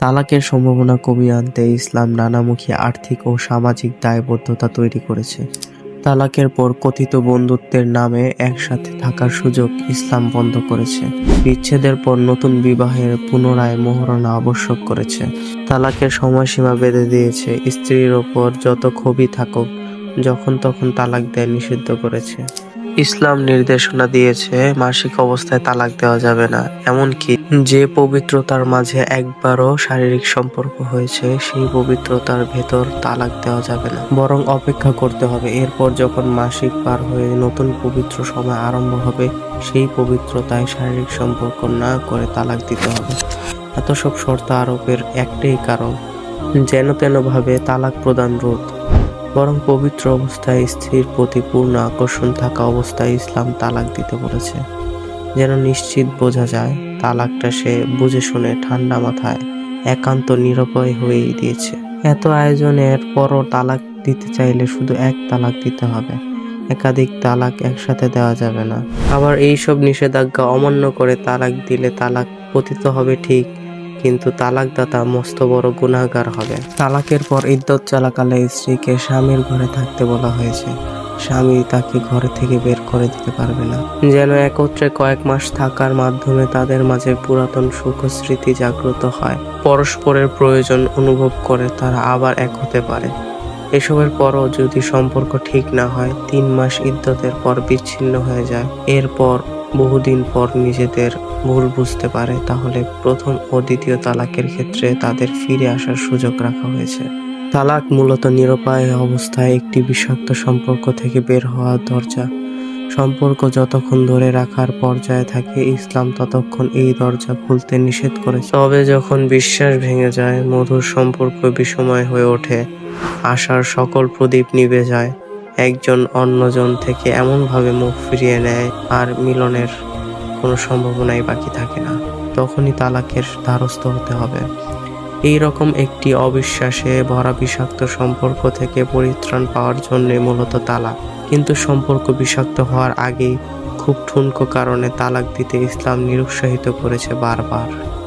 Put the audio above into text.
তালাকের সম্ভাবনা কমিয়ে আনতে ইসলাম নানামুখী আর্থিক ও সামাজিক দায়বদ্ধতা তৈরি করেছে। তালাকের পর কথিত বন্ধুত্বের নামে একসাথে থাকার সুযোগ ইসলাম বন্ধ করেছে। বিচ্ছেদের পর নতুন বিবাহের পুনরায় মোহরণা আবশ্যক করেছে। তালাকের সময়সীমা বেঁধে দিয়েছে স্ত্রীর ওপর যত ক্ষোভই থাকুক, যখন তখন তালাক দেয় নিষিদ্ধ করেছে। ইসলাম নির্দেশনা দিয়েছে, মাসিক অবস্থায় তালাক দেওয়া যাবে না। এমনকি যে পবিত্রতার মাঝে একবারও শারীরিক সম্পর্ক হয়েছে, সেই পবিত্রতার ভেতর তালাক দেওয়া যাবে না। বরং অপেক্ষা করতে হবে। এরপর যখন মাসিক পার হয়ে নতুন পবিত্র সময় আরম্ভ হবে, সেই পবিত্রতায় শারীরিক সম্পর্ক না করে তালাক দিতে হবে। এত সব শর্ত আরোপের একটাই কারণ, যেন তেন ভাবে তালাক প্রদান রোধ। বরং পবিত্র অবস্থায় স্ত্রীর প্রতি পূর্ণ আকর্ষণ থাকা অবস্থায় ইসলাম তালাক দিতে বলেছে। যেন নিশ্চিত বোঝা যায়, তালাকটা সে বুঝে শুনে ঠান্ডা মাথায় একান্ত নিরুপায় হয়েই দিয়েছে। এত আয়োজনের পরও তালাক দিতে চাইলে শুধু এক তালাক দিতে হবে। একাধিক তালাক একসাথে দেওয়া যাবে না। আবার এইসব নিষেধাজ্ঞা অমান্য করে তালাক দিলে তালাক পতিত হবে ঠিক কিন্তু তালাকদাতা মস্ত বড় গুনাহগার হবে তালাকের পর ইদ্যত চলাকালে স্ত্রীকে স্বামীর ঘরে থাকতে বলা হয়েছে। স্বামী তাকে ঘরে থেকে বের করে দিতে পারবে না। যেন একত্রে কয়েক মাস থাকার মাধ্যমে তাদের মাঝে পুরাতন সুখ স্মৃতি জাগ্রত হয়। পরস্পরের প্রয়োজন অনুভব করে তারা আবার এক হতে পারে। এসবের পরও যদি সম্পর্ক ঠিক না হয় তিন মাস ইদ্যতের পর বিচ্ছিন্ন হয়ে যায়। এরপর বহুদিন পর নিজেদের ভুল বুঝতে পারে, তাহলে প্রথম ও দ্বিতীয় তালাকের ক্ষেত্রে তাদের ফিরে আসার সুযোগ রাখা হয়েছে। তালাক মূলত নিরুপায় অবস্থায় একটি বিষাক্ত সম্পর্ক থেকে বের হওয়ার দরজা। সম্পর্ক যতক্ষণ ধরে রাখার পর্যায়ে থাকে, ইসলাম ততক্ষণ এই দরজা খুলতে নিষেধ করেছে। তবে যখন বিশ্বাস ভেঙে যায়, মধুর সম্পর্ক বিষময় হয়ে ওঠে, আশার সকল প্রদীপ নিভে যায়। একজন অন্যজন থেকে এমনভাবে মুখ ফিরিয়ে নেয় আর মিলনের কোনো সম্ভাবনাই বাকি থাকে না। তখনই তালাকের দ্বারস্থ হতে হবে। এই রকম একটি অবিশ্বাসে ভরা বিষাক্ত সম্পর্ক থেকে পরিত্রাণ পাওয়ার জন্য মূলত তালাক। কিন্তু সম্পর্ক বিষাক্ত হওয়ার আগেই খুব ঠুনকো কারণে তালাক দিতে ইসলাম নিরুৎসাহিত করেছে বারবার।